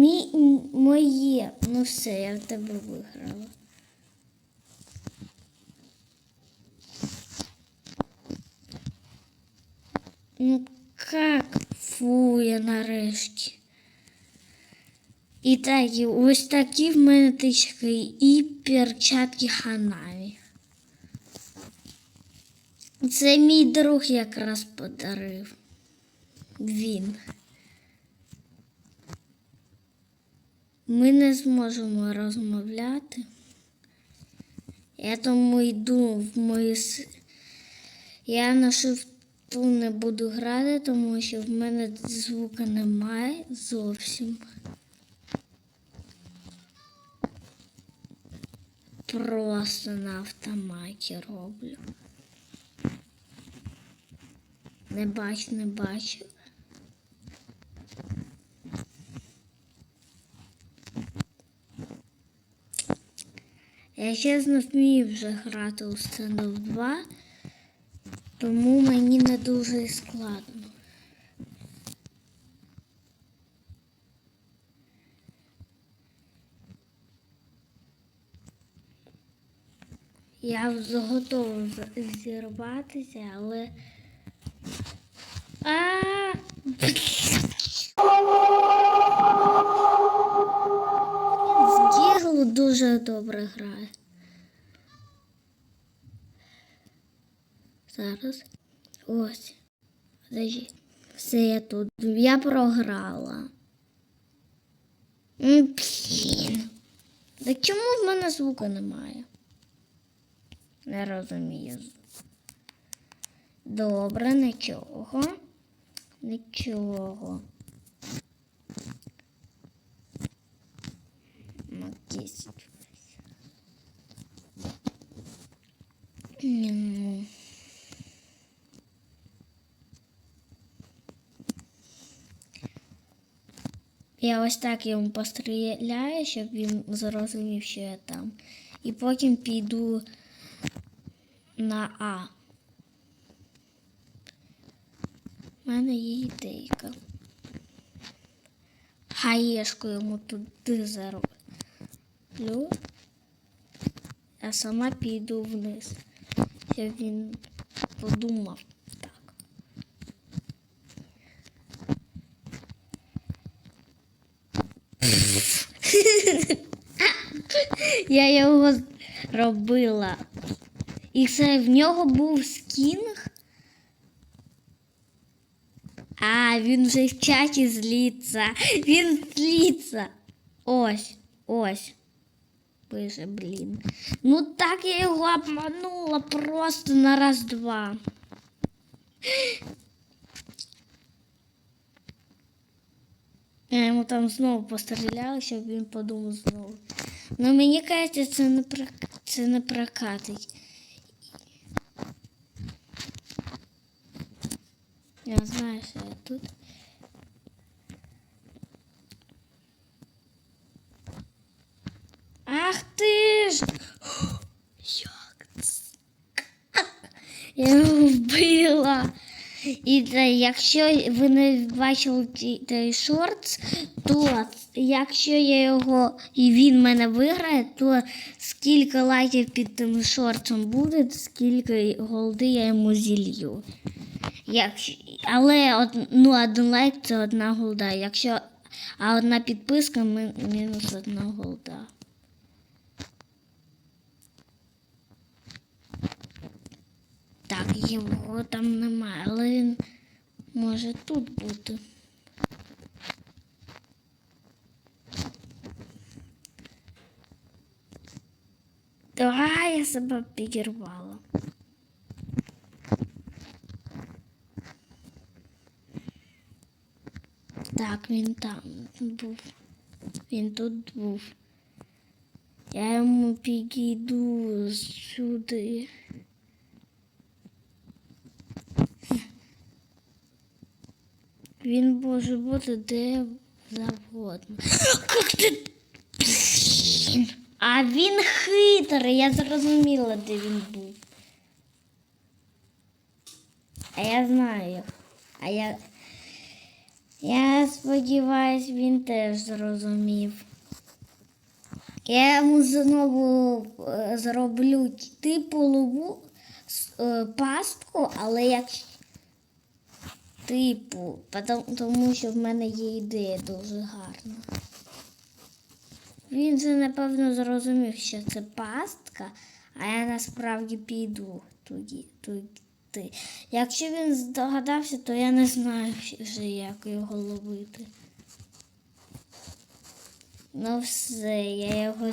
Мі, моє. Ну все, я в тебе виграла. Ну как? Фу, я нарешті. І так, ось такі в мене тички і перчатки ханамі. Це мій друг якраз подарив. Він. Ми не зможемо розмовляти. Я тому йду в мою Я на шифту не буду грати, тому що в мене звука немає зовсім. Просто на автоматі роблю. Не бачу, не бачу. Я чесно вмію вже грати у Standoff 2, тому мені не дуже складно. Я готова зірватися, але. А! Дуже добре грає. Зараз. Ось. Все я тут. Я програла. Блін. Так чому в мене звука немає? Не розумію. Добре, нічого. Нічого. Ну. Я ось так йому постріляю, щоб він зрозумів, що я там. І потім піду на А. У мене є ідейка. Хаєшку йому туди зароблю. А сама піду вниз. Щоб він подумав так. Я його робила. І це в нього був скінг. А, він вже в чаті зліться. Він зліться. Ось, ось. Пише, блін. Ну так я його обманула просто на раз-два. Я йому там знову постріляла, щоб він подумав знову. Ну мені кажеться, це не, прок- це не прокатить. Я знаю, що я тут. Ах ти ж! Як? Я вбила. І те, якщо ви не бачили той шорт, то якщо я його і він мене виграє, то скільки лайків під тим шортом буде, скільки голди я йому зілью. Якщо, але од, ну, один лайк це одна голда. Якщо, а одна підписка мінус одна голда. Так, його там немає, але він може тут бути. Да, я себе підірвала. Так, він там був. Він тут був. Я йому підійду сюди. Він може бути де завгодно. А він хитрий, я зрозуміла, де він був. А я знаю. А я. Я сподіваюсь, він теж зрозумів. Я йому знову е, зроблю типу лову е, пастку, але як типу, тому що в мене є ідея дуже гарна. Він же напевно зрозумів, що це пастка, а я насправді піду туди. туди. Якщо він здогадався, то я не знаю вже, як його ловити. Ну все, я його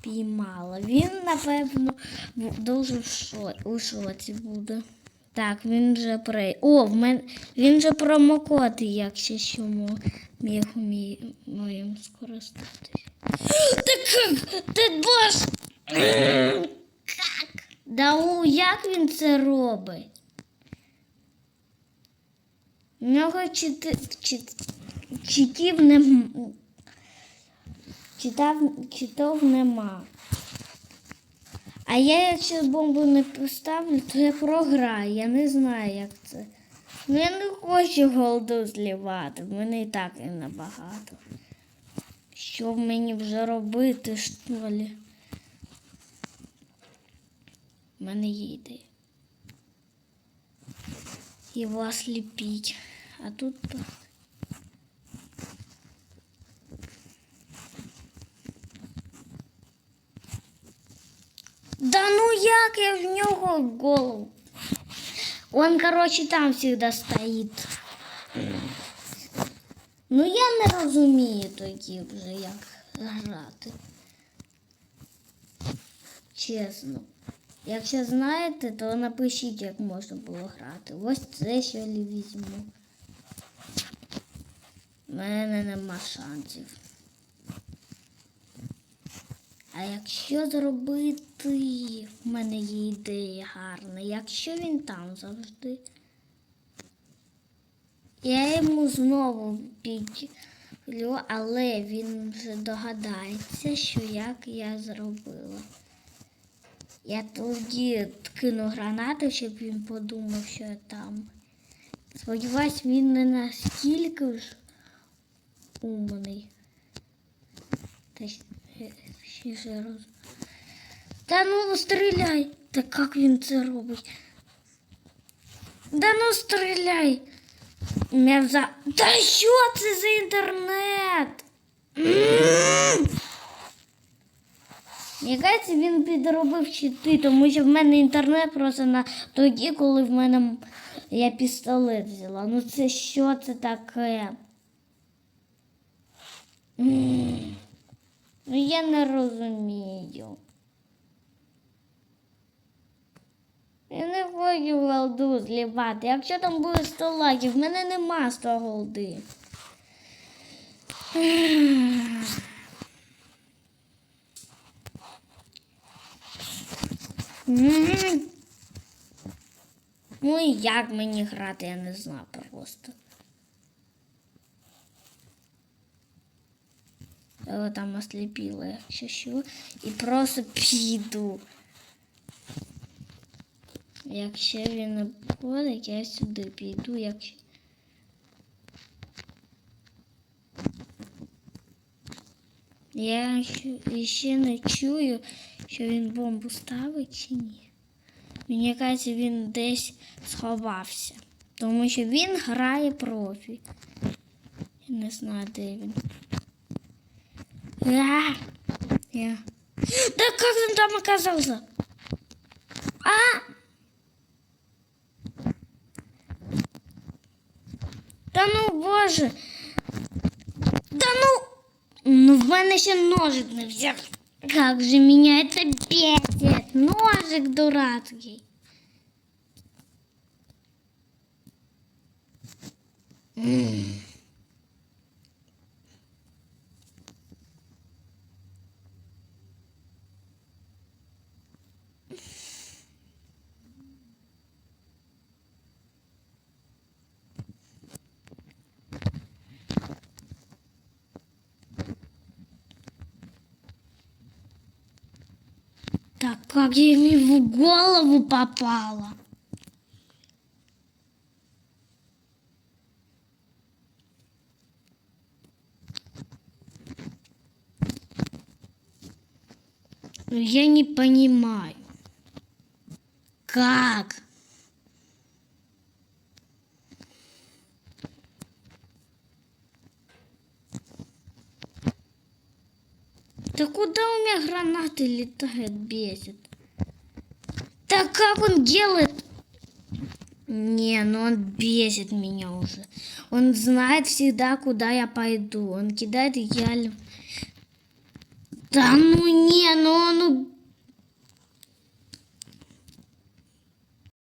спіймала. Він, напевно, дуже у шоці буде. Так, він вже при. О, в мен... він вже промокод, якщо що міг мі... моїм скористатись. Та як? Ти бос! Как? Да у, як він це робить? У нього чити... чит... читів нема. Читав... Читов нема. А я, якщо бомбу не поставлю, то я програю. Я не знаю, як це. Ну я не хочу голду злівати. В мене і так і набагато. Що мені вже робити, що ли? У мене є ідея. Його осліпіть. А тут. Да ну як я в нього голову? Он, короче, там всегда стоїть. Ну я не розумію тоді вже, як грати. Чесно. Якщо знаєте, то напишіть, як можна було грати. Ось це я візьму. У мене нема шансів. А якщо зробити, в мене є ідея гарна. Якщо він там завжди, я йому знову підлю, але він вже догадається, що як я зробила. Я тоді кину гранату, щоб він подумав, що я там. Сподіваюсь, він не настільки ж умний. Е, ж роз... Та ну стріляй! Та як він це робить? Да ну стріляй! Не за... Та що це за інтернет? М! Кажеться, він підробив чити, тому що в мене інтернет просто на тоді, коли в мене я пістолет взяла. Ну це що це таке? М. Ну я не розумію. Я не хочу голду злівати. Якщо там буде 100 лайків, в мене нема 100 голди. Ну і як мені грати, я не знаю просто. Я його там осліпила, якщо що. І просто піду. Якщо він не входить, я сюди піду, якщо. Я ще- не чую, що він бомбу ставить чи ні. Мені кажеться, він десь сховався. Тому що він грає профі. Я не знаю, де він. А! Я. Да как он там оказался? А! Да ну боже. Да ну. Ну в мене ще ножик не взяв. Как же меня это бесит. Ножик дурацкий. М. Как я ему в голову попала. Я не понимаю, как... гранаты летают, бесит? Да как он делает? Не, ну он бесит меня уже. Он знает всегда, куда я пойду. Он кидает идеально. Да ну не, ну он